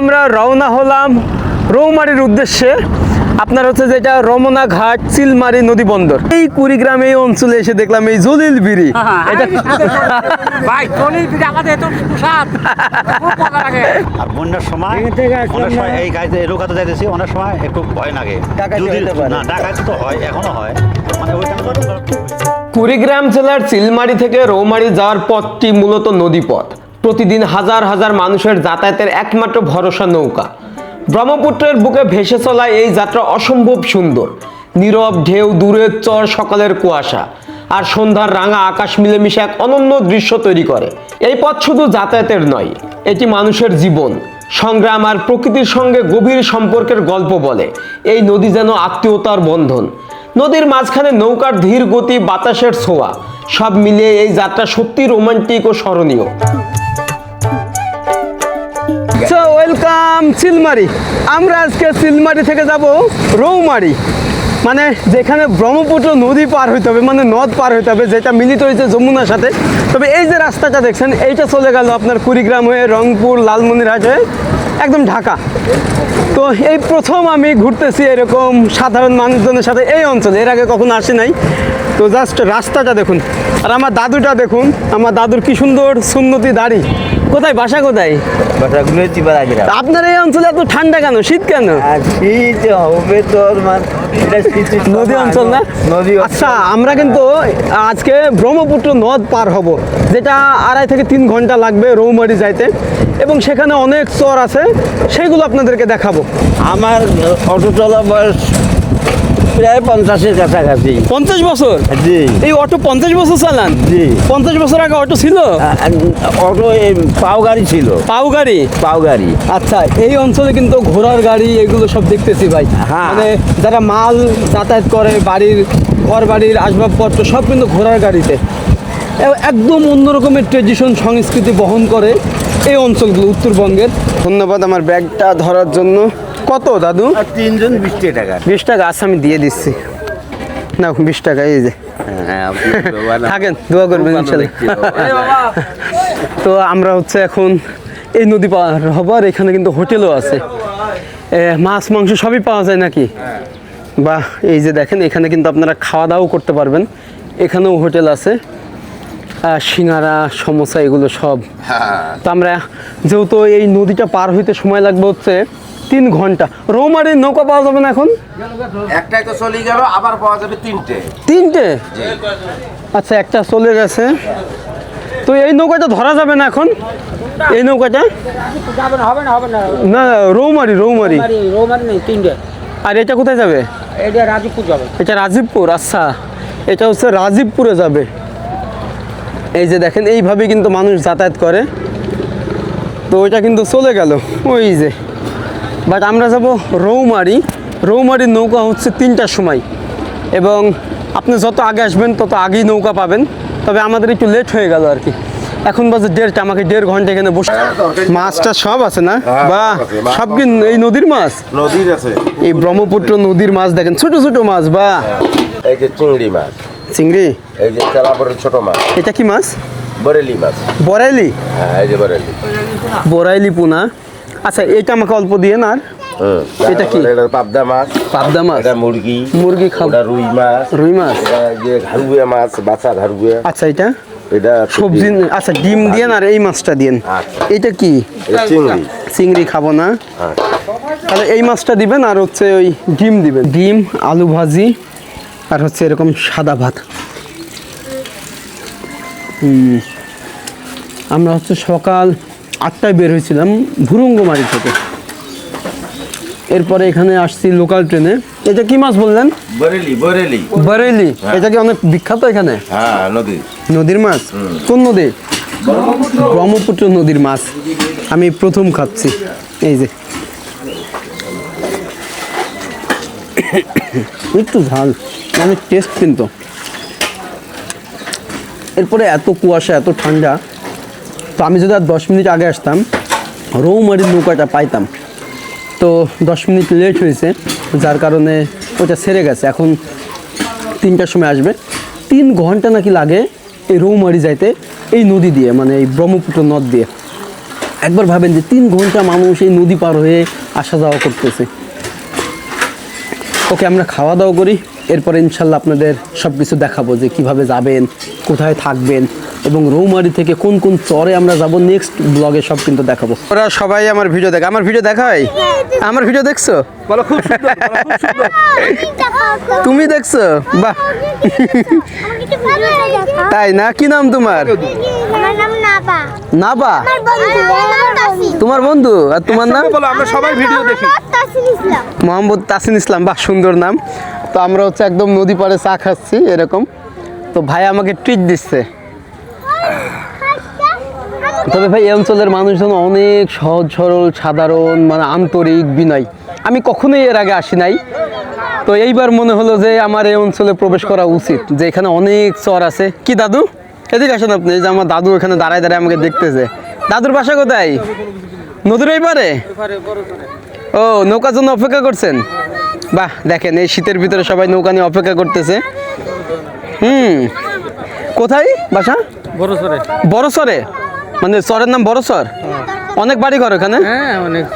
আমরা রওনা হলাম রৌমারির উদ্দেশ্যে। আপনার হচ্ছে যেটা রমনা ঘাট চিলমারি নদী বন্দর। এই কুড়িগ্রাম এই অঞ্চলে এসে দেখলাম এই জলিল বিড়ি। এটা ভাই চল্লিশ বিঘা আমাদের এত প্রসাদ খুব মজা লাগে। আর বন্যার সময় অনেক সময় এই গাড়িতে এলাকাতে যাইতেছি অনেক সময় একটু ভয় লাগে। না ডাকাতি তো হয় এখনও হয়। মানে কুড়িগ্রাম জেলার চিলমারি থেকে রৌমারি যাওয়ার পথটি মূলত নদীপথ। প্রতিদিন হাজার হাজার মানুষের যাতায়াতের একমাত্র ভরসা নৌকা। ব্রহ্মপুত্রের বুকে ভেসে চলা এই যাত্রা অসম্ভব সুন্দর। নীরব ঢেউ, দূরের চর, সকালের কুয়াশা আর সন্ধ্যার রাঙা আকাশ মিলেমিশে এক অনন্য দৃশ্য তৈরি করে। এই পথ শুধু যাতায়াতের নয়, এটি মানুষের জীবন। সংগ্রাম আর প্রকৃতির সঙ্গে গভীর সম্পর্কের গল্প বলে, এই নদী যেন আত্মীয়তার বন্ধন। নদীর মাঝখানে নৌকার ধীর গতি, বাতাসের ছোঁয়া, সব মিলিয়ে এই যাত্রা সত্যি রোমান্টিক ও স্মরণীয়। ওয়েলকাম চিলমারি আমরা আজকে চিলমারি থেকে যাব রৌমারি। মানে যেখানে ব্রহ্মপুত্র নদী পার হইতে হবে মানে নদ পার হইতে হবে, যেটা মিলিত হয়েছে যমুনার সাথে। তবে এই যে রাস্তাটা দেখছেন, এইটা চলে গেল আপনার কুড়িগ্রাম হয়ে রংপুর, লালমনিরহাট হয়ে একদম ঢাকা। তো এই প্রথম আমি ঘুরতেছি এরকম সাধারণ মানুষজনের সাথে এই অঞ্চলে। এর আগে কখনো আসি নাই। তো জাস্ট রাস্তাটা দেখুন। আর আমার দাদুটা দেখুন। আমার দাদুর কি সুন্দর সুন্নতি দাড়ি। কোথায়? বাসা কোথায়? আগে তা আপনার এই অঞ্চলে এত ঠান্ডা কেন? শীত কেন? শীত হবে তো নদী অঞ্চল না? নদী আচ্ছা আমরা কিন্তু আজকে ব্রহ্মপুত্র নদ পার হব যেটা আড়াই থেকে তিন ঘণ্টা লাগবে রৌমারি যাইতে। এবং সেখানে অনেক চর আছে সেগুলো আপনাদেরকে দেখাবো। আমার অটো চলা বয়স প্রায় পঞ্চাশের কাছাকাছি। পঞ্চাশ বছর? জি। এই অটো পঞ্চাশ বছর চালান? জি। পঞ্চাশ বছর আগে অটো ছিল? অটো এই পাও গাড়ি ছিল। পাও গাড়ি? পাও গাড়ি। আচ্ছা এই অঞ্চলে কিন্তু ঘোড়ার গাড়ি এগুলো সব দেখতেছি ভাই। হ্যাঁ। মানে যারা মাল যাতায়াত করে বাড়ির ঘর বাড়ির আসবাবপত্র সব কিন্তু ঘোড়ার গাড়িতে। একদম অন্যরকমের ট্রেডিশন সংস্কৃতি বহন করে এই অঞ্চলগুলো উত্তরবঙ্গের। ধন্যবাদ আমার ব্যাগটা ধরার জন্য। কত দাদু? তিনজন বিশ টাকা। বিশ টাকা আচ্ছা আমি দিয়ে দিচ্ছি। না বিশ টাকা এই যে। হ্যাঁ থাকেন দোয়া করবেন তো আমরা হচ্ছে এখন এই নদী পার হবার এখানে কিন্তু হোটেলও আছে। মাছ মাংস সবই পাওয়া যায় নাকি? বা এই যে দেখেন এখানে কিন্তু আপনারা খাওয়া দাওয়াও করতে পারবেন। এখানেও হোটেল আছে। আহ, সিঙ্গারা সমোসা এগুলো সব। তো আমরা যেহেতু এই নদীটা পার হইতে সময় লাগবে হচ্ছে তিন ঘণ্টা। রৌমারির নৌকা পাওয়া যাবে না এখন? একটাই তো চলে গেল আবার পাওয়া যাবে তিনটে। তিনটে? আচ্ছা একটা চলে গেছে। তো এই নৌকাটা ধরা যাবে না এখন? এই নৌকাটা? যাবে না হবে না হবে না না রৌমারি রৌমারি। আর এটা কোথায় যাবে এটা রাজীবপুর যাবে? এটা রাজীবপুর আচ্ছা। এটা হচ্ছে রাজীবপুরে যাবে। এই যে দেখেন এইভাবে কিন্তু মানুষ যাতায়াত করে। তো ওইটা কিন্তু চলে গেল। ওই যে। বাট আমরা যাব রৌমারি। রৌমারির নৌকা হচ্ছে তিনটার সময়। এবং আপনি যত আগে আসবেন তত আগেই নৌকা পাবেন। তবে আমাদের একটু লেট হয়ে গেল আর কি। এখন বাজে দেড়টা আমাকে দেড় ঘণ্টা এখানে বসে মাছটা সব আছে না? বা সব কি এই নদীর মাছ? নদীর আছে। এই ব্রহ্মপুত্র নদীর মাছ দেখেন ছোট ছোট মাছ বা এই যে চিংড়ি মাছ। চিংড়ি? এই যে তেলাপুরের ছোট মাছ। এটা কি মাছ? বরেলি মাছ। বরাইলি হ্যাঁ এই যে বরেলি। বরাইলি পোনা। আচ্ছা এটা আমাকে অল্প দিয়ে না আর এটা কি? এটা পাবদা মাছ। পাবদা মাছ? এটা মুরগি। মুরগি খাব ওটা রুই মাছ। রুই মাছ? এটা যে ঘারুয়া মাছ বাচ্চা ঘারুয়া। আচ্ছা এটা? এটা সবজি আচ্ছা ডিম দিয়ে আর এই মাছটা দিন আচ্ছা। এটা কি? চিংড়ি। চিংড়ি খাব না। হ্যাঁ তাহলে এই মাছটা দিবেন আর হচ্ছে ওই ডিম দিবেন। ডিম আলু ভাজি আর হচ্ছে এরকম সাদা ভাত। হুম। আমরা হচ্ছে সকাল আটটায় বের হয়েছিলাম ভুরুঙ্গমারি থেকে। এরপরে এখানে আসছি লোকাল ট্রেনে। এটা কি মাছ বললেন? বরেলি বরেলি। বরেলি। এটা কি অনেক বিখ্যাত এখানে? হ্যাঁ নদী। নদীর মাছ? কোন নদী? ব্রহ্মপুত্র। নদীর মাছ। আমি প্রথম খাচ্ছি। এই যে। একটু ঝাল। অনেক টেস্ট কিন্তু। এরপরে এত কুয়াশা এত ঠান্ডা। তো আমি যদি আর দশ মিনিট আগে আসতাম রৌমারির নৌকাটা পাইতাম। তো দশ মিনিট লেট হয়েছে, যার কারণে ওটা সেরে গেছে। এখন তিনটার সময় আসবে। তিন ঘণ্টা নাকি লাগে এই রৌমারি যাইতে এই নদী দিয়ে মানে এই ব্রহ্মপুত্র নদ দিয়ে। একবার ভাবেন যে তিন ঘণ্টা মানুষ এই নদী পার হয়ে আসা যাওয়া করতেছে। ওকে, আমরা খাওয়া দাওয়া করি। এরপরে ইনশাল্লাহ আপনাদের সব কিছু দেখাবো যে কীভাবে যাবেন কোথায় থাকবেন এবং রৌমারি থেকে কোন কোন চরে আমরা যাব নেক্সট ব্লগে সব কিন্তু দেখাবো। ওরা সবাই আমার ভিডিও দেখে। আমার ভিডিও দেখা হয়? আমার ভিডিও দেখছ? বলো খুব তুমি দেখছ? বাহ। তাই না? কি নাম তোমার? নাবা। তোমার বন্ধু? আর তোমার নাম? বলো আমরা সবাই ভিডিও দেখি। ইসলাম। মোহাম্মদ তাসিন ইসলাম বাহ সুন্দর নাম। তো আমরা হচ্ছে একদম নদী পাড়ে চা খাচ্ছি, এরকম। তো ভাই আমাকে ট্রিট দিচ্ছে। তবে ভাই, এই অঞ্চলের মানুষজন অনেক সহজ, সরল, সাধারণ মানে আন্তরিক, বিনয়। আমি কখনোই এর আগে আসি নাই। তো এইবার মনে হলো যে আমার এই অঞ্চলে প্রবেশ করা উচিত, যে এখানে অনেক চর আছে। কি দাদু? এদিকে আসেন আপনি যে আমার দাদু এখানে দাঁড়ায় দাঁড়ায় আমাকে দেখতেছে। দাদুর বাসা কোথায়? নদীর এই পারে ও, নৌকার জন্য অপেক্ষা করছেন? বাহ দেখেন এই শীতের ভিতরে সবাই নৌকা নিয়ে অপেক্ষা করতেছে। হুম কোথায় বাসা? বড় সরে বড় সরে মানে সরের নাম বড় সর অনেক বাড়ি ঘর ওখানে? হ্যাঁ অনেক।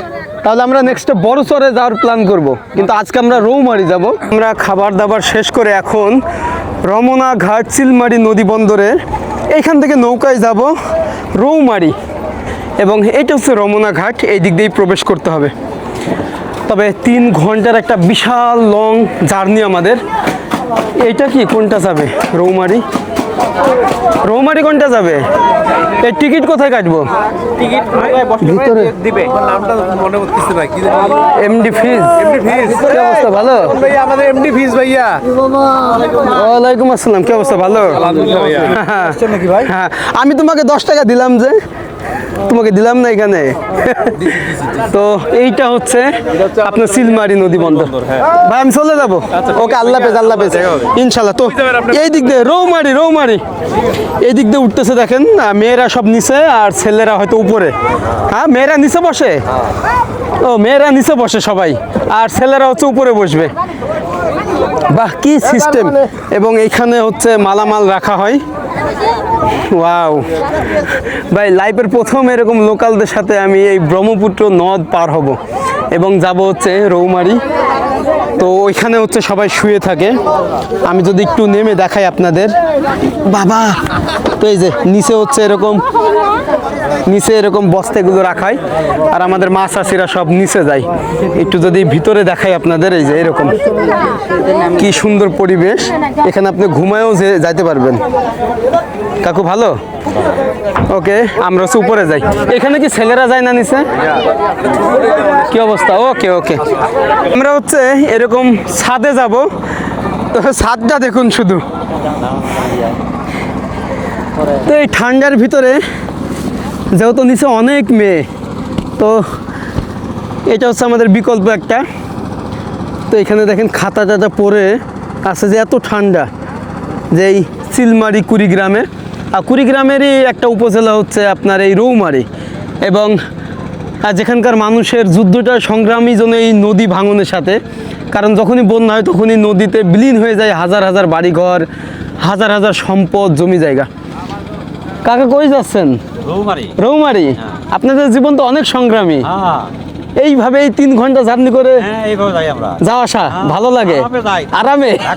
তাহলে আমরা নেক্সট বড় চরে যাওয়ার প্ল্যান করব। কিন্তু আজকে আমরা রৌমারি যাব। আমরা খাবার দাবার শেষ করে এখন রমনা ঘাট চিলমারি নদী বন্দরে এইখান থেকে নৌকায় যাব রৌমারি। এবং এটা হচ্ছে রমনা ঘাট এই দিক দিয়েই প্রবেশ করতে হবে। তবে তিন ঘণ্টার একটা বিশাল লং জার্নি আমাদের। এইটা কি? কোনটা যাবে? রৌমারি? রৌমারি কোনটা যাবে? এই টিকিট কোথায় কাটবো? টিকিট ভিতরে। দিবে? নামটা মনে করতেছে ভাই কি এমডি ফিজ এমডি ফিজ কি অবস্থা ভালো? ভাই আমাদের এমডি ফিজ ভাইয়া। ওয়ালাইকুম আসসালাম কি অবস্থা ভালো? আলহামদুলিল্লাহ ভাইয়া। হ্যাঁ, নাকি ভাই? হ্যাঁ আমি তোমাকে দশ টাকা দিলাম যে তোমাকে দিলাম না এখানে? তো এইটা হচ্ছে আপনার সিলমারি নদী বন্দর। ভাই আমি চলে যাব। ওকে আল্লাহ পেজ আল্লাহ পেজ ইনশাল্লাহ তো এই দিক দিয়ে রৌমারি রৌমারি। এই দিক দিয়ে উঠতেছে দেখেন মেয়েরা সব নিচে আর ছেলেরা হয়তো উপরে। হ্যাঁ মেয়েরা নিচে বসে? ও মেয়েরা নিচে বসে সবাই আর ছেলেরা হচ্ছে উপরে বসবে। বাহ কি সিস্টেম এবং এখানে হচ্ছে মালামাল রাখা হয়। ওয়াও। ভাই লাইফের প্রথম এরকম লোকালদের সাথে আমি এই ব্রহ্মপুত্র নদ পার হব এবং যাব হচ্ছে রৌমারি। তো ওইখানে হচ্ছে সবাই শুয়ে থাকে। আমি যদি একটু নেমে দেখাই আপনাদের। বাবা তো এই যে নিচে হচ্ছে এরকম নিচে এরকম বস্তাগুলো রাখায় আর আমাদের মাছ চাষিরা সব নিচে যায়। একটু যদি ভিতরে দেখাই আপনাদের, এই যে এরকম। কি সুন্দর পরিবেশ। এখানে আপনি ঘুমায়ও যে যাইতে পারবেন। কাকু, ভালো? ওকে, আমরা হচ্ছে উপরে যাই। এখানে কি ছেলেরা যায় না নিচে? কি অবস্থা? ওকে ওকে। আমরা হচ্ছে এরকম ছাদে যাব। তো ছাদটা দেখুন শুধু। তো এই ঠান্ডার ভিতরে যেহেতু নিচে অনেক মেয়ে, তো এটা হচ্ছে আমাদের বিকল্প একটা। তো এখানে দেখেন খাতা টাতা পরে আছে যে এত ঠান্ডা যে এই চিলমারি কুড়িগ্রামে আর কুড়িগ্রামেরই একটা উপজেলা হচ্ছে আপনার এই রৌমারি। এবং আর যেখানকার মানুষের যুদ্ধটা সংগ্রামী জন্য এই নদী ভাঙনের সাথে, কারণ যখনই বন্যা হয় তখনই নদীতে বিলীন হয়ে যায় হাজার হাজার বাড়িঘর, হাজার হাজার সম্পদ, জমি জায়গা। কাকা কই যাচ্ছেন? রৌমারি রৌমারি আপনাদের জীবন তো অনেক সংগ্রামী। হ্যাঁ। এইভাবে এই তিন ঘণ্টা জার্নি করে হ্যাঁ যাওয়া আসা ভালো লাগে। আরামে হ্যাঁ?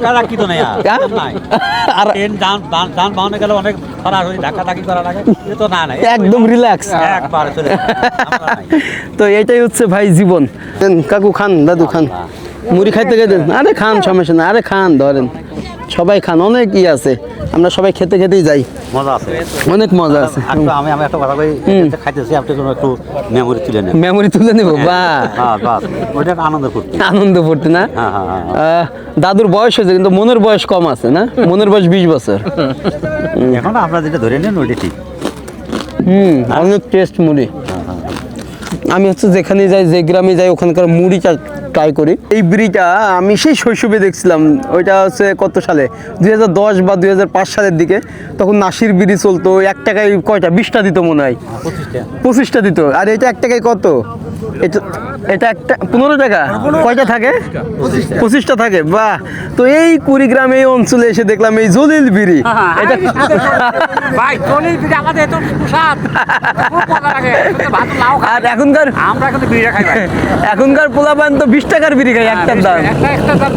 গেলে হয়ে একদম রিল্যাক্স। তো এটাই হচ্ছে ভাই জীবন। কাকু খান দাদু খান। মুড়ি খাইতে খেতে আরে খান সমস্যা না আরে খান ধরেন। সবাই খান অনেক ই আছে। আমরা সবাই খেতে খেতেই যাই। মজা আছে। অনেক মজা আছে। একটু আমি আমি একটা কথা কই খাইতেছি আপনি জন্য একটু মেমোরি তুলে নেন। মেমোরি তুলে নিব বা হ্যাঁ ওইটা আনন্দ করতে আনন্দ পড়তে না? হ্যাঁ, হ্যাঁ, দাদুর বয়স হয়েছে কিন্তু মনের বয়স কম আছে না? মনের বয়স বিশ বছর। এখন আপনারা যেটা ধরে নেন ওইটা ঠিক। হুম অনেক টেস্ট মুড়ি। আমি হচ্ছে যেখানে যাই যে গ্রামে যাই ওখানকার মুড়িটা ট্রাই করি। এই বিড়িটা আমি সেই শৈশবে দেখছিলাম ওইটা হচ্ছে কত সালে? দুই হাজার দশ বা দুই হাজার পাঁচ সালের দিকে। তখন নাসির বিড়ি চলতো এক টাকায় কয়টা? বিশটা দিত মনে হয়। পঁচিশটা। পঁচিশটা দিত। আর এটা এক টাকায় কত? এটা একটা পনেরো টাকা। কয়টা থাকে? পঁচিশটা থাকে। বাহ। তো এই কুড়িগ্রাম এই অঞ্চলে এসে দেখলাম এই জলিল বিড়ি। এটা ভাই আমাদের এত সুস্বাদ। আর এখনকার আমরা খাই এখনকার পোলাপান তো বিশ টাকার বিড়ি খাই একটার দাম। একটা একটা দাম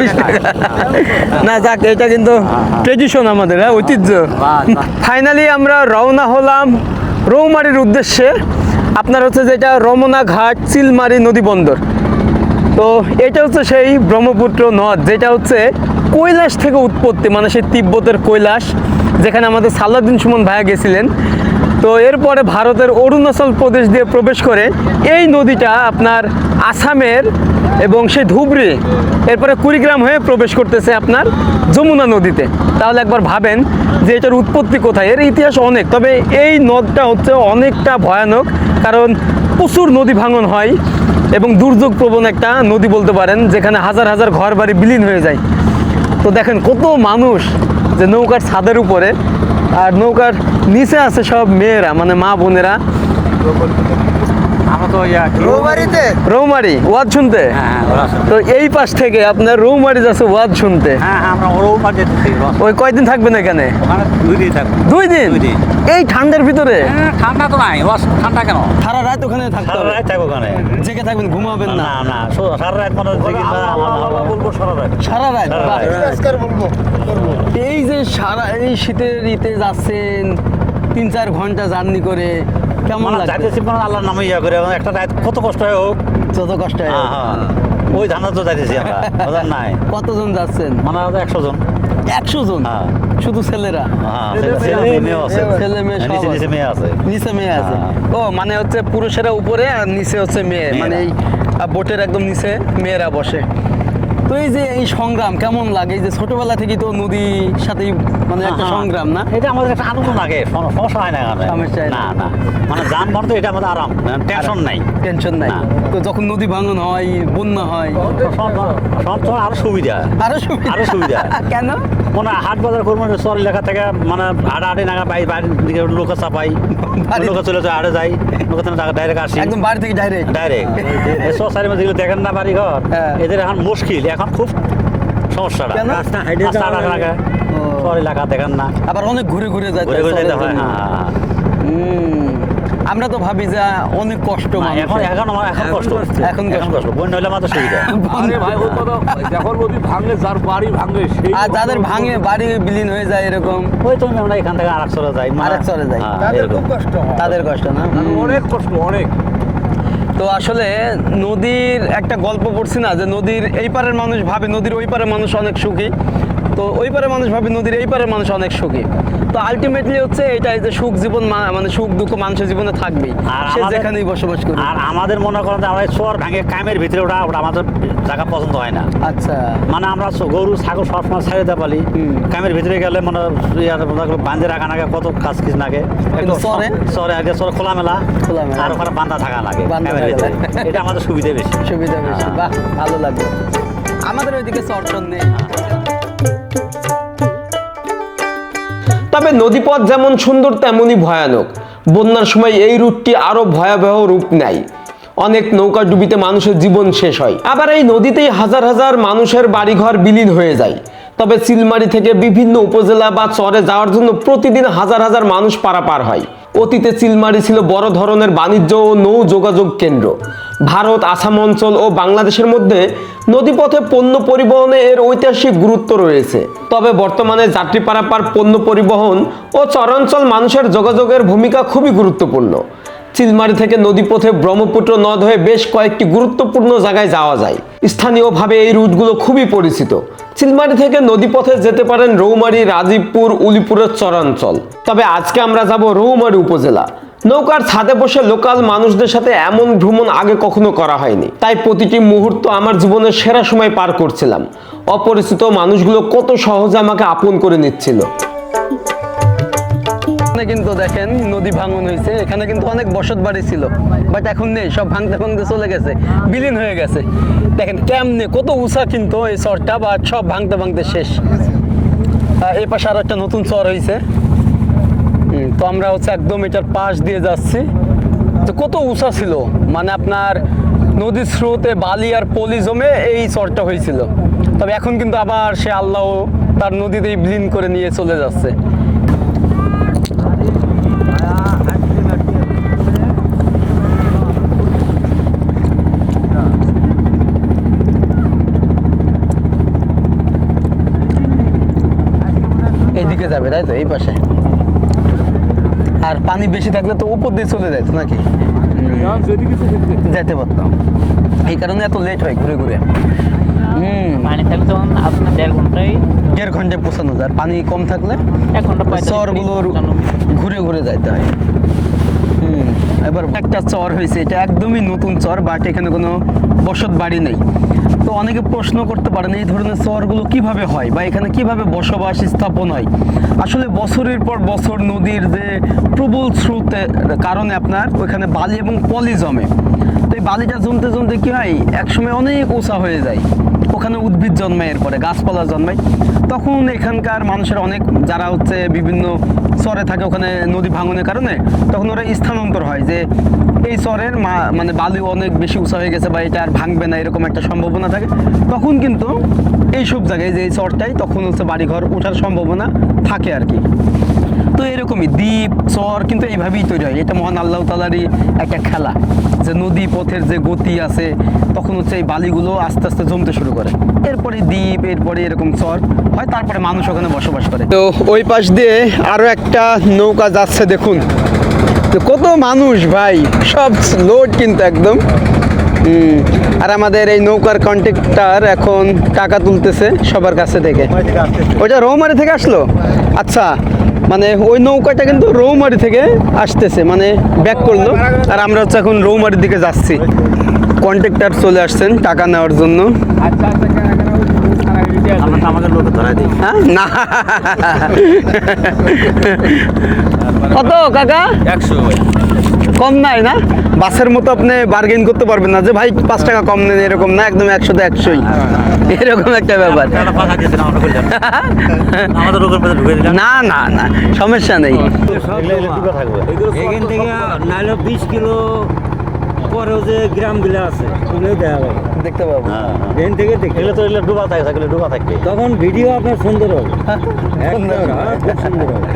বিশ টাকা। না যাক এটা কিন্তু ট্রেডিশন আমাদের হ্যাঁ ঐতিহ্য। ফাইনালি আমরা রওনা হলাম রৌমারির উদ্দেশ্যে। আপনার হচ্ছে যেটা রমনা ঘাট চিলমারি নদী বন্দর। তো এটা হচ্ছে সেই ব্রহ্মপুত্র নদ, যেটা হচ্ছে কৈলাস থেকে উৎপত্তি মানে সেই তিব্বতের কৈলাস, যেখানে আমাদের সালাউদ্দিন সুমন ভাইয়া গেছিলেন। তো এরপরে ভারতের অরুণাচল প্রদেশ দিয়ে প্রবেশ করে এই নদীটা আপনার আসামের এবং সেই ধুবড়ি, এরপরে কুড়িগ্রাম হয়ে প্রবেশ করতেছে আপনার যমুনা নদীতে। তাহলে একবার ভাবেন যে এটার উৎপত্তি কোথায়? এর ইতিহাস অনেক, তবে এই নদটা হচ্ছে অনেকটা ভয়ানক, কারণ প্রচুর নদী ভাঙন হয় এবং দুর্যোগ প্রবণ একটা নদী বলতে পারেন, যেখানে হাজার হাজার ঘর বাড়ি বিলীন হয়ে যায়। তো দেখেন কত মানুষ যে নৌকার ছাদের উপরে আর নৌকার নিচে আছে সব মেয়েরা মানে মা বোনেরা। রৌমারি ওয়াজ শুনতে? হ্যাঁ। তো এই পাশ থেকে আপনার রৌমারি যাচ্ছে ওয়াজ শুনতে। হ্যাঁ হ্যাঁ ওই কয়দিন থাকবেন এখানে? দুই দিন থাকব। দুই দিন? দুই দিন। এই ঠান্ডার ভিতরে? হ্যাঁ, ঠান্ডা তো নাই ঠান্ডা কেন? সারা রাত ওখানে থাকতে হবে। থাকব ওখানে। জেগে থাকবেন ঘুমাবেন না। না না সারা রাত মনে বলব সারা রাত। সারা রাত? সারা এই যে সারা এই শীতের ঋতে যাচ্ছেন তিন চার ঘণ্টা জার্নি করে কেমন মানে যাইতেছি মানে আল্লাহর নামে ইয়া করে একটা রাত কত কষ্ট হয় হোক। যত কষ্ট হয় হ্যাঁ হ্যাঁ ওই ধানা তো যাইতেছি আমরা নাই। কতজন যাচ্ছেন? মানে একশো জন। একশো জন? হ্যাঁ। শুধু ছেলেরা? হ্যাঁ ছেলে- মেয়ে নিচে আছে। নিচে মেয়ে আছে। নিচে মেয়ে আছে। ও মানে হচ্ছে পুরুষেরা উপরে আর নিচে হচ্ছে মেয়ে। মানে এই বোটের একদম নিচে মেয়েরা বসে। তো এই যে এই সংগ্রাম কেমন লাগে? এই যে ছোটবেলা থেকেই তো নদীর সাথেই মানে একটা হ্যাঁ। সংগ্রাম না? এটা আমাদের একটা আনন্দ লাগে সমস্যা হয় না সমস্যা হয় না। না মানে যানবাহন তো এটা আমাদের আরাম টেনশন নাই। টেনশন নাই। তো যখন নদী ভাঙন হয় বন্যা হয়? সব সব সময় আরও সুবিধা। আরও সুবিধা? আরও সুবিধা। কেন? মানে হাট বাজার করব চর এলাকা থেকে মানে হাঁটাহাঁটি নাগা পাই বাড়ির দিকে লোক চাপাই লোক চলে যায় আড়ে ডাইরেক্ট আসি। একদম বাড়ি থেকে ডাইরেক্ট। ডাইরেক্ট। সসারি মধ্যে দেখেন না বাড়ি ঘর? হ্যাঁ। এদের এখন মুশকিল এখন খুব সমস্যাটা। রাস্তা হাইটে লাগে ও। শহর এলাকা দেখেন না। আবার অনেক ঘুরে ঘুরে যায় ঘুরে ঘুরে যেতে হয় হ্যাঁ। হুম, আমরা তো ভাবি যে অনেক কষ্ট এখন এখন আমার এখন কষ্ট এখন এখন কষ্ট। বন্যা হলে আমাদের সুবিধা। আরে ভাই ওই কথা যখন নদী ভাঙে যার বাড়ি ভাঙে সেই আর যাদের ভাঙে বাড়ি বিলীন হয়ে যায় এরকম। ওই তো আমরা এখান থেকে আরেক চলে যাই আরেক চলে যাই। হ্যাঁ, এরকম। তাদের কষ্ট না অনেক কষ্ট অনেক। তো আসলে নদীর একটা গল্প পড়ছি না যে নদীর এই পারের মানুষ ভাবে নদীর ওই পারের মানুষ অনেক সুখী। তো ওই পারের মানুষ ভাবে নদীর এই পারের মানুষ অনেক সুখী। তো আলটিমেটলি হচ্ছে এটাই যে সুখ জীবন মানে সুখ দুঃখ মানুষের জীবনে থাকবেই। আর সে যেখানেই বসবাস করি আর আমাদের মনে করেন আমরা চর ভাঙে কামের ভিতরে ওটা ওটা আমাদের জায়গা পছন্দ হয় না। আচ্ছা। মানে আমরা গরু ছাগল সবসময় ছেড়ে দিতে পারি। কামের ভিতরে গেলে মানে বাঁধে রাখা নাগে কত কাজ কিছু লাগে? চরে? আগে চরে খোলামেলা। আর ওখানে বান্ধা থাকা লাগে বান্ধা এটা আমাদের সুবিধা বেশি। সুবিধা বেশি। হ্যাঁ। বাহ ভালো লাগবে আমাদের ওইদিকে চরচর নেই। তবে নদীপথ যেমন সুন্দর, তেমনই ভয়ানক। বন্যার সময় এই রুটটি আরও ভয়াবহ রূপ নেয়। অনেক নৌকা ডুবিতে মানুষের জীবন শেষ হয়। আবার এই নদীতেই হাজার হাজার মানুষের বাড়িঘর বিলীন হয়ে যায়। তবে সিলমারি থেকে বিভিন্ন উপজেলা বা চরে যাওয়ার জন্য প্রতিদিন হাজার হাজার মানুষ পারাপার হয়। অতীতে চিলমারি ছিল বড় ধরনের বাণিজ্য ও নৌ যোগাযোগ কেন্দ্র। ভারত, আসাম অঞ্চল ও বাংলাদেশের মধ্যে নদীপথে পণ্য পরিবহনে এর ঐতিহাসিক গুরুত্ব রয়েছে। তবে বর্তমানে যাত্রী পারাপার পণ্য পরিবহন ও চরাঞ্চল মানুষের যোগাযোগের ভূমিকা খুবই গুরুত্বপূর্ণ। চিলমারি থেকে নদীপথে ব্রহ্মপুত্র নদ হয়ে বেশ কয়েকটি গুরুত্বপূর্ণ জায়গায় যাওয়া যায়। স্থানীয়ভাবে এই রুটগুলো খুবই পরিচিত। চিলমারি থেকে নদীপথে যেতে পারেন রৌমারী, রাজীবপুর, উলিপুরের চরাঞ্চল। তবে আজকে আমরা যাব রৌমারী উপজেলা। নৌকার ছাদে বসে লোকাল মানুষদের সাথে এমন ভ্রমণ আগে কখনো করা হয়নি। তাই প্রতিটি মুহূর্ত আমার জীবনের সেরা সময় পার করছিলাম। অপরিচিত মানুষগুলো কত সহজে আমাকে আপন করে নিচ্ছিল। কিন্তু দেখেন নদী ভাঙন হয়েছে। এখানে কিন্তু অনেক বসত বাড়ি ছিল। বাট এখন নেই, সব ভাঙতে ভাঙতে চলে গেছে। বিলীন হয়ে গেছে। দেখেন কেমনে, কত উঁচা কিন্তু এই চরটা বা সব ভাঙতে ভাঙতে শেষ। এই পাশে আরও একটা নতুন চর হয়েছে তো আমরা হচ্ছে একদম এটার পাশ দিয়ে যাচ্ছি। তো কত উঁচা ছিল? মানে আপনার নদীর স্রোতে বালি আর পলি জমে এই চরটা হয়েছিল। তবে এখন কিন্তু আবার সে আল্লাহ তার নদীতেই ব্লিন করে নিয়ে চলে যাচ্ছে। এইদিকে যাবে, তাই তো? এই পাশে। আর পানি বেশি থাকলে তো উপর দিয়ে চলে যায় তো নাকি যেতে পারতাম এই কারণে এত লেট হয় ঘুরে ঘুরে। হুম। পানি থাকলে তখন আপনার দেড় ঘন্টায় দেড় ঘন্টায় পৌঁছানো যায়। আর পানি কম থাকলে এক ঘণ্টা চরগুলোর ঘুরে ঘুরে যাইতে হয়। হুম। এবার একটা চর হয়েছে। এটা একদমই নতুন চর বাট এখানে কোনো বসত বাড়ি নেই। তো অনেকে প্রশ্ন করতে পারেন, এই ধরনের চরগুলো কীভাবে হয় বা এখানে কীভাবে বসবাস স্থাপন হয়? আসলে বছরের পর বছর নদীর যে প্রবল স্রোতের কারণে আপনার ওইখানে বালি এবং পলি জমে। তো এই বালিটা জমতে জমতে কি হয়? একসময় অনেক উঁচা হয়ে যায়। ওখানে উদ্ভিদ জন্মায় এরপরে, গাছপালা জন্মায়। তখন এখানকার মানুষের অনেক, যারা হচ্ছে বিভিন্ন চরে থাকে ওখানে নদী ভাঙনের কারণে, তখন ওরা স্থানান্তর হয় যে এই চরের মানে বালি অনেক বেশি উঁচা হয়ে গেছে বা এটা আর ভাঙবে না, এরকম একটা সম্ভাবনা থাকে। তখন কিন্তু এইসব জায়গায়, যে এই চরটাই তখন হচ্ছে বাড়িঘর ওঠার সম্ভাবনা থাকে আর কি। তো এরকমই দ্বীপ চর কিন্তু এইভাবেই তৈরি হয়। এটা মহান আল্লাহ তালারই একটা খেলা। যে নদী পথের যে গতি আছে, তখন হচ্ছে এই বালিগুলো আস্তে আস্তে জমতে শুরু করে। এরপরে দ্বীপ, এরপরে এরকম চর হয়, তারপরে মানুষ ওখানে বসবাস করে। তো ওই পাশ দিয়ে আরও একটা নৌকা যাচ্ছে, দেখুন। তো কত মানুষ ভাই সব লোড কিন্তু একদম। আর আমাদের এই নৌকার কন্ট্রাক্টর এখন টাকা তুলতেছে সবার কাছে থেকে। ওইটা রৌমারি থেকে আসলো? আচ্ছা মানে ওই নৌকাটা কিন্তু রৌমারি থেকে আসতেছে মানে ব্যাক করল। আর আমরা হচ্ছে এখন রৌমারির দিকে যাচ্ছি। কন্ট্রাক্টর চলে আসছেন টাকা নেওয়ার জন্য। আমাদের লোকে ধরাই দিই। হ্যাঁ? না। কত কাকা? একশো। কম নাই না? বাসের মতো আপনি বার্গেন করতে পারবেন না যে ভাই পাঁচ টাকা কম নেন এরকম না একদম একশো তো একশোই। এরকম একটা ব্যাপার। না না না সমস্যা নেই। এখান থেকে নাহলে বিশ কিলো পরেও যে গ্রামগুলো আছে ওগুলো দেখা যাবে দেখতে পাবো। হ্যাঁ হ্যাঁ। থেকে দেখে। এগুলো তো এগুলো ডুবা থাকে এগুলো ডুবা থাকবে তখন ভিডিও আপনার সুন্দর হবে। একদম, হ্যাঁ, খুব সুন্দর হবে।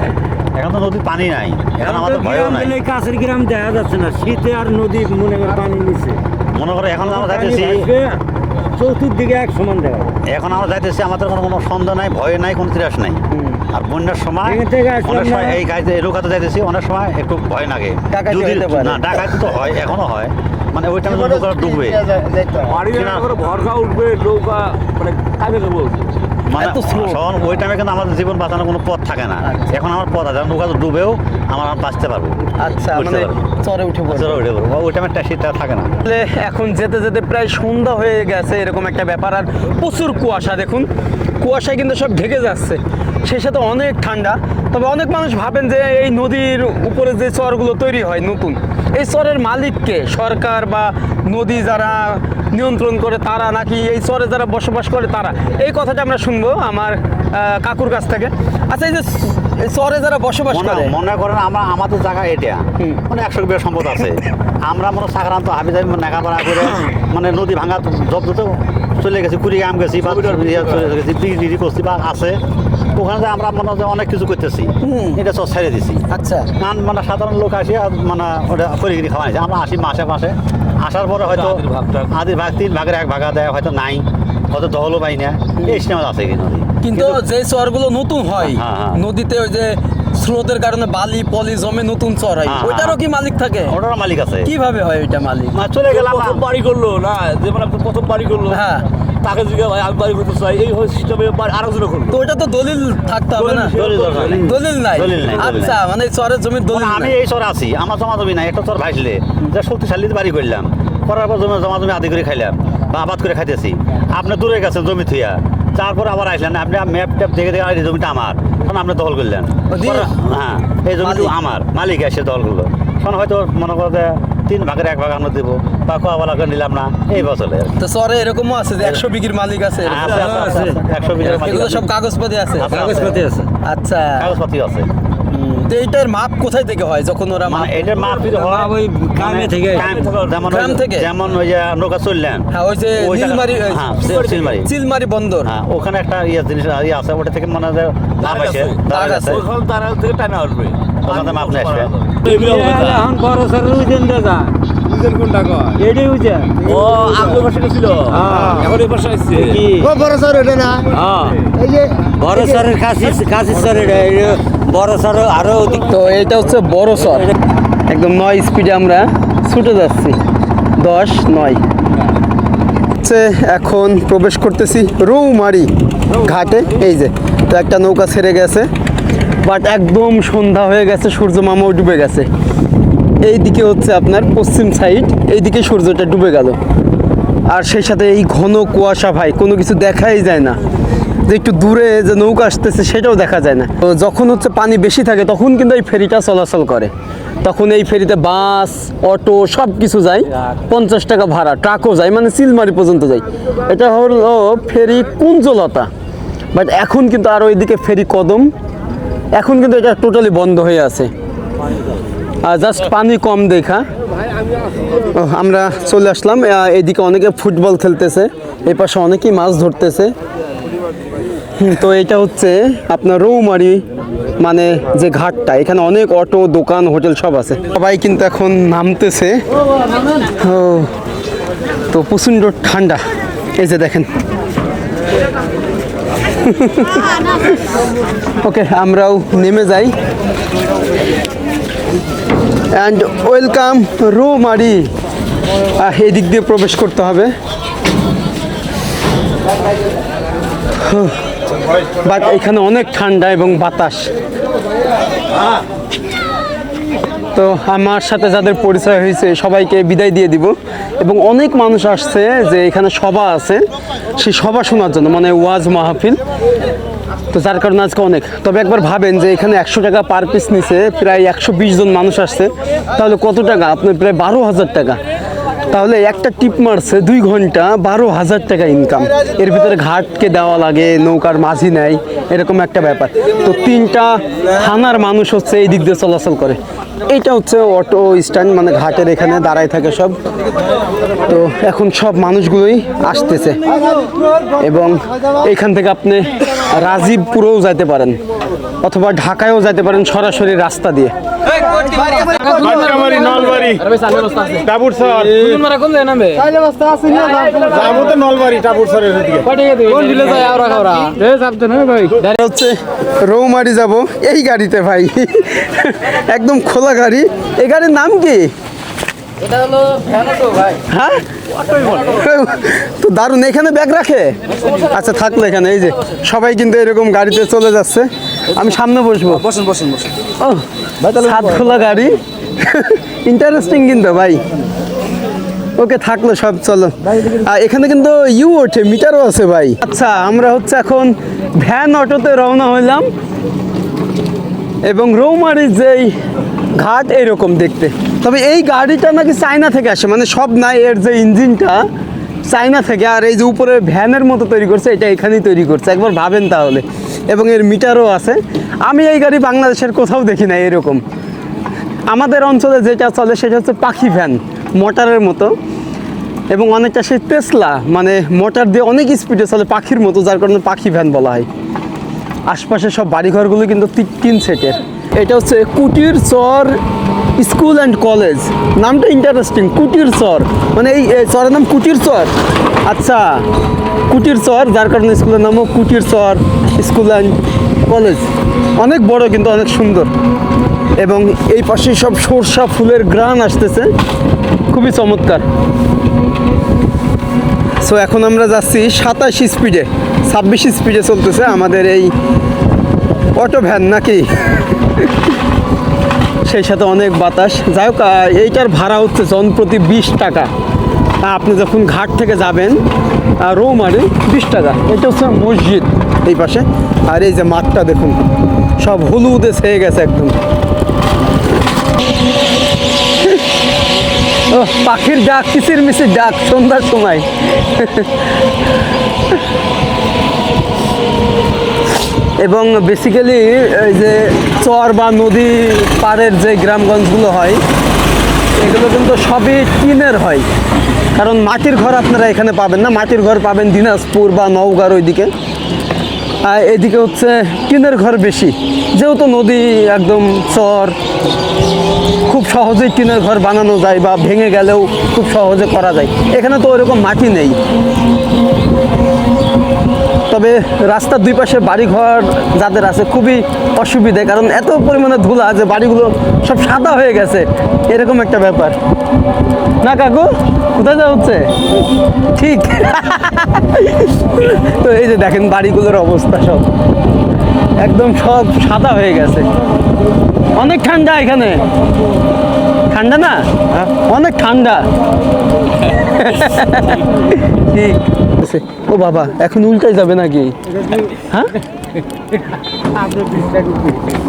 এখন তো নদীর পানি নাই এখন আমাদের ভয়ও নাই কাছের গ্রাম দেখা যাচ্ছে না শীতে আর নদী মনে করে পানি নিচে মনে করো এখন আমরা যাইতেছি চতুর্দিকে এক সমান দেখা এখন আমরা যাইতেছি আমাদের কোনো কোনো সন্দেহ নাই ভয় নাই কোনো ত্রাস নাই আর বন্যার সময় অনেক সময় এই গাড়িতে এলাকাতে যাইতেছি অনেক সময় একটু ভয় লাগে যদি না ডাকাতি তো হয় এখনও হয় মানে ওই টাইমে নৌকা ডুববে উঠবে নৌকা মানে কাকে বলছে মানে এত ওই টাইমে কিন্তু আমাদের জীবন বাঁচানোর কোনো পথ থাকে না। এখন আমার পথ আছে নৌকা ডুবেও আমার আর বাঁচতে পারব। আচ্ছা মানে চরে উঠে পড়বে। চলো উঠে পড়ব। ওই টাইমে ট্যাক্সিটা থাকে না। আসলে এখন যেতে যেতে প্রায় সন্ধ্যা হয়ে গেছে এরকম একটা ব্যাপার। আর প্রচুর কুয়াশা দেখুন। কুয়াশায় কিন্তু সব ঢেকে যাচ্ছে। সেই সাথে অনেক ঠান্ডা। তবে অনেক মানুষ ভাবেন যে এই নদীর উপরে যে চরগুলো তৈরি হয় নতুন এই চরের মালিককে সরকার বা নদী যারা নিয়ন্ত্রণ করে তারা নাকি এই চরে যারা বসবাস করে তারা। এই কথাটা আমরা শুনব আমার আহ, কাকুর কাছ থেকে। আচ্ছা এই যে এই চরে যারা বসবাস মনে করে মনে করেন আমরা আমাদের জায়গা এটা। মানে একশো বিঘা সম্পদ আছে। আমরা মনে সাধারণত হাবি যাবি নেকাপাড়া করে মানে নদী ভাঙা জব তো চলে গেছি কুড়িগ্রাম গেছি বা চলে গেছি ডিগ্রি করছি বা আছে। ওখানে যে আমরা মনে হয় অনেক কিছু করতেছি। এটা সব ছেড়ে দিছি। আচ্ছা। কারণ মানে সাধারণ লোক আসি মানে ওটা পরিগিরি খাওয়া আমরা আসি মাসে মাসে। আসার পরে হয়তো আদির ভাগ তিন ভাগের এক ভাগা দেয় হয়তো নাই। হয়তো দহলও পাই না। এই সিনেমা আছে কি নদী? কিন্তু যে চরগুলো নতুন হয় হ্যাঁ, হ্যাঁ। নদীতে ওই যে স্রোতের কারণে বালি পলি জমে নতুন চর হয় হ্যাঁ, ওইটারও কি মালিক থাকে? ওটারও মালিক আছে। কীভাবে হয় ওইটা মালিক? চলে গেলাম প্রথম বাড়ি করল না? যে মানে প্রথম বাড়ি করল। হ্যাঁ। তাকে জিজ্ঞাসা ভাই আমি বাড়ি করতে চাই। এই সিস্টেমে আরেকজনে করল তো ওইটা তো দলিল থাকতে হবে না? দলিল দলিল নাই। আচ্ছা মানে চরের জমির দলিল মানে আমি এই চর আছি আমার জমা জমি নাই একটা চর ভাইসলে যে শক্তিশালী বাড়ি করলাম। করার পর জমি জমা জমি আদি করে খাইলাম বা আবাদ করে খাইতেছি। আপনি দূরে গেছেন জমি থুইয়া তারপর আবার আসলেন আপনি ম্যাপ ট্যাপ দেখে দেখে এই জমিটা আমার। তখন আপনি দখল করলেন। হ্যাঁ এই জমিটা আমার মালিক এসে দখল করল। তখন হয়তো মনে করো যে তিন ভাগের এক ভাগ আমরা দেবো বা কোয়া করে নিলাম না এই বছরে তো চরে এরকমও আছে যে একশো বিঘির মালিক আছে। একশো বিঘের মালিক সব কাগজপাতি আছে। আছে, আছে। আচ্ছা। কাগজপাতি আছে। তো এইটার মাপ কোথায় থেকে হয় যখন ওরা মানে এটার মাপ হয় ওই গ্রামে থেকে। যেমন গ্রাম থেকে? যেমন ওই যে নৌকা চললেন। হ্যাঁ ওই যে নীলমারি হ্যাঁ সি- সিলমারি চিলমারি বন্দর। হ্যাঁ ওখানে একটা ইয়ে জিনিস আছে ওটা থেকে মনে হয় আছে দাগ আছে। ওখানে থেকে টানা আসবে মাপ। এখন বড় দাদা কোনটা কয়? এডি ও এখন এই বড় এটা না? বড় সরের কাশি কাশি সর এটা এটা বড় সর আরও অধিক তো এটা হচ্ছে বড় সর। একদম নয় স্পিডে আমরা ছুটে যাচ্ছি। দশ নয়। হচ্ছে এখন প্রবেশ করতেছি রৌমারি ঘাটে। এই যে তো একটা নৌকা ছেড়ে গেছে। বাট একদম সন্ধ্যা হয়ে গেছে, সূর্য মামাও ডুবে গেছে। এই দিকে হচ্ছে আপনার পশ্চিম সাইড এইদিকে সূর্যটা ডুবে গেল। আর সেই সাথে এই ঘন কুয়াশা ভাই, কোনো কিছু দেখাই যায় না। যে একটু দূরে যে নৌকা আসতেছে, সেটাও দেখা যায় না। তো যখন হচ্ছে পানি বেশি থাকে, তখন কিন্তু এই ফেরিটা চলাচল করে। তখন এই ফেরিতে বাস, অটো সব কিছু যায়। পঞ্চাশ টাকা ভাড়া, ট্রাকও যায় মানে সিলমারি পর্যন্ত যায়। এটা হলো ফেরি কুঞ্জলতা। বাট এখন কিন্তু আর ওইদিকে ফেরি কদম। এখন কিন্তু এটা টোটালি বন্ধ হয়ে আছে। আর জাস্ট পানি কম দেখা ও, আমরা চলে আসলাম। এদিকে অনেকে ফুটবল খেলতেছে এই পাশে অনেকেই মাছ ধরতেছে। তো এটা হচ্ছে আপনার রৌমারি মানে যে ঘাটটা এখানে অনেক অটো দোকান হোটেল সব আছে। সবাই কিন্তু এখন নামতেছে। তো প্রচণ্ড ঠান্ডা। এই যে দেখেন ওকে আমরাও নেমে যাই। অ্যান্ড ওয়েলকাম রৌমারি এই দিক দিয়ে প্রবেশ করতে হবে। বাট এখানে অনেক ঠান্ডা এবং বাতাস। তো আমার সাথে যাদের পরিচয় হয়েছে, সবাইকে বিদায় দিয়ে দিব। এবং অনেক মানুষ আসছে যে এখানে সভা আছে, সেই সভা শোনার জন্য মানে ওয়াজ মাহফিল। তো যার কারণে আজকে অনেক। তবে একবার ভাবেন যে এখানে একশো টাকা পার পিস নিছে, প্রায় একশো বিশ জন মানুষ আসছে। তাহলে কত টাকা? আপনার প্রায় বারো হাজার টাকা। তাহলে একটা টিপ মারছে, দুই ঘণ্টা বারো হাজার টাকা ইনকাম এর ভিতরে ঘাটকে দেওয়া লাগে, নৌকার মাঝি নেয়, এরকম একটা ব্যাপার। তো তিনটা থানার মানুষ হচ্ছে এই দিক দিয়ে চলাচল করে। এইটা হচ্ছে অটো স্ট্যান্ড মানে ঘাটের এখানে দাঁড়ায় থাকে সব। তো এখন সব মানুষগুলোই আসতেছে। এবং এখান থেকে আপনি রাজীবপুরেও যাইতে পারেন। অথবা ঢাকায়ও যেতে পারেন সরাসরি রাস্তা দিয়ে। হচ্ছে রৌমারি যাব। এই গাড়িতে ভাই। একদম খোলা গাড়ি। এই গাড়ির নাম কি? হ্যাঁ? তো দারুণ এখানে ব্যাগ রাখে? আচ্ছা থাকল এখানে এই যে। সবাই কিন্তু এরকম গাড়িতে চলে যাচ্ছে। আমি সামনে বসবো। বসুন বসুন বসুন। ও ছাদ খোলা গাড়ি। ইন্টারেস্টিং কিন্তু ভাই। ওকে থাকল সব চলো। আর এখানে কিন্তু ইউ ওঠে মিটারও আছে ভাই। আচ্ছা আমরা হচ্ছে এখন ভ্যান অটোতে রওনা হইলাম এবং রৌমারির যেই ঘাট এরকম দেখতে। তবে এই গাড়িটা নাকি চায়না থেকে আসে মানে সব নাই এর যে ইঞ্জিনটা চায়না থেকে আর এই যে উপরে ভ্যানের মতো তৈরি করছে, এটা এখানেই তৈরি করছে। একবার ভাবেন তাহলে। এবং এর মিটারও আছে। আমি এই গাড়ি বাংলাদেশের কোথাও দেখি না এরকম। আমাদের অঞ্চলে যেটা চলে, সেটা হচ্ছে পাখি ভ্যান, মোটরের মতো। এবং অনেকটা সেই টেসলা মানে মোটর দিয়ে অনেক স্পিডে চলে পাখির মতো, যার কারণে পাখি ভ্যান বলা হয়। আশপাশের সব বাড়িঘরগুলো কিন্তু তিন সেটের। এটা হচ্ছে Kutir Char school and college. নামটা ইন্টারেস্টিং কুটির চর। মানে এই চরের নাম কুটির চর। আচ্ছা কুটির চর, যার কারণে স্কুলের নামও কুটির চর, স্কুল অ্যান্ড কলেজ। অনেক বড় কিন্তু অনেক সুন্দর। এবং এই পাশে সব সরষা ফুলের গ্রান আসতেছে। খুবই চমৎকার। সো এখন আমরা যাচ্ছি সাতাশ স্পিডে ছাব্বিশ স্পিডে চলতেছে আমাদের এই অটো ভ্যান, নাকি? সেই সাথে অনেক বাতাস। যাই হোক এইটার ভাড়া হচ্ছে জন প্রতি বিশ টাকা। আপনি যখন ঘাট থেকে যাবেন রৌমারি, বিশ টাকা। এটা হচ্ছে মসজিদ এই পাশে। আর এই যে মাঠটা দেখুন, সব হলুদে ছেয়ে গেছে একদম। পাখির ডাক, কিসির মিসির ডাক সন্ধ্যার সময়? এবং বেসিক্যালি এই যে চর বা নদী পাড়ের যে গ্রামগঞ্জগুলো হয়, এগুলো কিন্তু সবই টিনের হয়। কারণ মাটির ঘর আপনারা এখানে পাবেন না। মাটির ঘর পাবেন দিনাজপুর বা নওগাঁর ওইদিকে। আর এদিকে হচ্ছে টিনের ঘর বেশি। যেহেতু নদী একদম চর, খুব সহজেই টিনের ঘর বানানো যায় বা ভেঙে গেলেও খুব সহজে করা যায়। এখানে তো ওরকম মাটি নেই। তবে রাস্তার দুই পাশে বাড়িঘর যাদের আছে খুবই অসুবিধে, কারণ এত পরিমাণে ধুলা যে বাড়িগুলো সব সাদা হয়ে গেছে, এরকম একটা ব্যাপার। না কাকু, কোথায় যাওয়া হচ্ছে? ঠিক। তো এই যে দেখেন বাড়িগুলোর অবস্থা সব। একদম সব সাদা হয়ে গেছে। অনেক ঠান্ডা এখানে। ঠান্ডা না? অনেক ঠান্ডা। ঠিক। আছে। ও বাবা এখন উল্টাই যাবে নাকি? হ্যাঁ?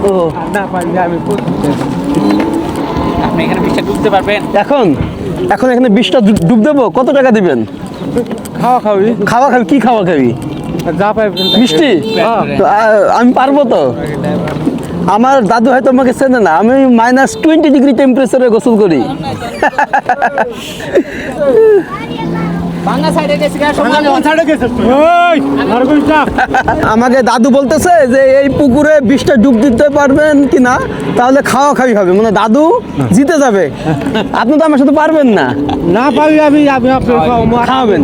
ও। আপনি এখানে? বিশ্বাস ডুবতে পারবেন এখন এখন এখানে বিষটা ডুব দেবো? কত টাকা দিবেন? খাওয়া খাওয়াবি খাওয়া খাবি? কি খাওয়া খাবি? যা পাইবেন মিষ্টি? আমি পারব তো? আমার দাদু হয়তো আমাকে চেনে না আমি মাইনাস টোয়েন্টি ডিগ্রি টেম্পারেচারে গোসল করি। আমাকে দাদু বলতেছে যে এই পুকুরে বিষটা ডুব দিতে পারবেন কি না? তাহলে খাওয়া খাবি হবে মানে দাদু জিতে যাবে। আপনি তো আমার সাথে পারবেন না। না পাবি আমি খাওয়াবেন।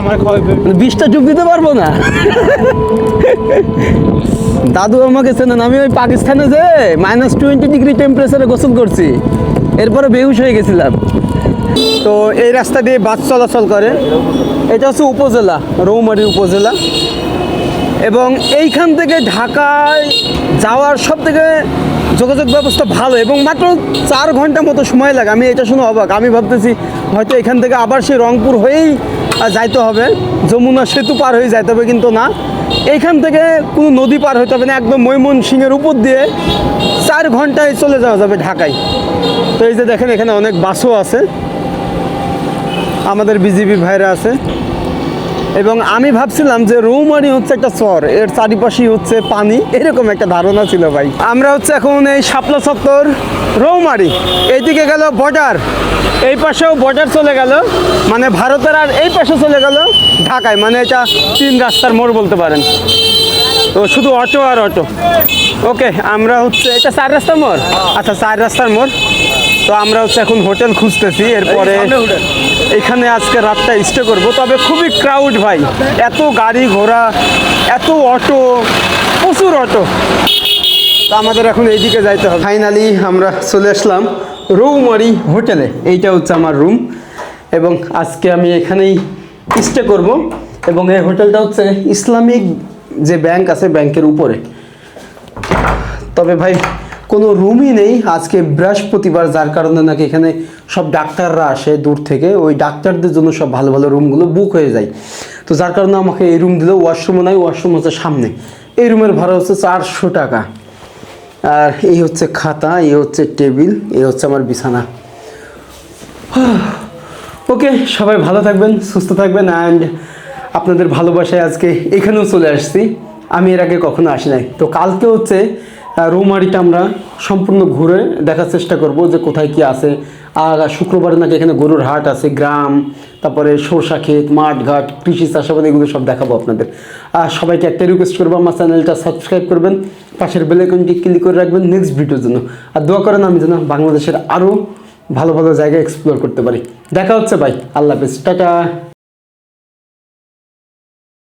আমার মানে বিষটা ডুব দিতে পারব না। দাদু আমাকে চেনেন আমি ওই পাকিস্তানে যে মাইনাস টোয়েন্টি ডিগ্রি টেম্পারেচারে গোসল করছি। এরপরে বেহুশ হয়ে গেছিলাম। তো এই রাস্তা দিয়ে বাস চলাচল করে। এটা হচ্ছে উপজেলা, রৌমারী উপজেলা। এবং এইখান থেকে ঢাকায় যাওয়ার সব থেকে যোগাযোগ ব্যবস্থা ভালো এবং মাত্র চার ঘণ্টা মতো সময় লাগে। আমি এটা শুনে অবাক। আমি ভাবতেছি হয়তো এখান থেকে আবার সেই রংপুর হয়েই যাইতে হবে। যমুনা সেতু পার হয়ে যাইতে হবে কিন্তু না। এইখান থেকে কোনো নদী পার হইতে হবে না, একদম ময়মনসিংহের উপর দিয়ে চার ঘন্টায় চলে যাওয়া যাবে ঢাকায়। তো এই যে দেখেন, এখানে অনেক বাসও আছে। আমাদের বিজিবি ভাইরা আছে। এবং আমি ভাবছিলাম যে রৌমারি হচ্ছে একটা চর এর চারিপাশেই হচ্ছে পানি। এরকম একটা ধারণা ছিল ভাই। আমরা হচ্ছে এখন এই শাপলা চত্বর, রৌমারি। এইদিকে গেল বর্ডার। এই পাশেও বর্ডার চলে গেল। মানে ভারতের আর এই পাশে চলে গেল ঢাকায়। মানে এটা তিন রাস্তার মোড় বলতে পারেন। তো শুধু অটো আর অটো। ওকে, আমরা হচ্ছে, এটা চার রাস্তার মোড়? আচ্ছা চার রাস্তার মোড়। তো আমরা হচ্ছে এখন হোটেল খুঁজতেছি এরপরে এখানে আজকে রাতটা স্টে করব। তবে খুবই ক্রাউড ভাই এত গাড়ি ঘোড়া এত অটো প্রচুর অটো তো আমাদের এখন এইদিকে যাইতে হবে। ফাইনালি আমরা চলে আসলাম রৌমারি হোটেলে। এইটা হচ্ছে আমার রুম এবং আজকে আমি এখানেই স্টে করব। এবং এই হোটেলটা হচ্ছে ইসলামিক যে ব্যাংক আছে ব্যাংকের উপরে। তবে ভাই কোনো রুমই নেই। আজকে বৃহস্পতিবার, যার কারণে নাকি এখানে সব ডাক্তাররা আসে দূর থেকে। ওই ডাক্তারদের জন্য সব ভালো ভালো রুমগুলো বুক হয়ে যায়। তো যার কারণে আমাকে এই রুম দিল ওয়াশরুমও নাই ওয়াশরুম হচ্ছে সামনে। এই রুমের ভাড়া হচ্ছে চারশো টাকা। আর এই হচ্ছে খাতা, এই হচ্ছে টেবিল, এই হচ্ছে আমার বিছানা। ওকে, সবাই ভালো থাকবেন, সুস্থ থাকবেন অ্যান্ড আপনাদের ভালোবাসায় আজকে এখানেও চলে আসছি। আমি এর আগে কখনো আসি নাই। তো কালকে হচ্ছে রৌমারিটা আমরা সম্পূর্ণ ঘুরে দেখার চেষ্টা করব যে কোথায় কি আছে। আর শুক্রবারে নাকি এখানে গরুর হাট আছে, গ্রাম, তারপরে সরষা ক্ষেত, মাঠ ঘাট, কৃষি চাষাবাদ, এগুলো সব দেখাবো আপনাদের। আর সবাইকে একটা রিকোয়েস্ট করব, আমার চ্যানেলটা সাবস্ক্রাইব করবেন, পাশের বেলাইকনটি ক্লিক করে রাখবেন নেক্সট ভিডিওর জন্য। আর দোয়া করেন আমি যেন বাংলাদেশের আরও ভালো ভালো জায়গা এক্সপ্লোর করতে পারি। দেখা হচ্ছে ভাই, আল্লাহ হাফেজ, টাটা।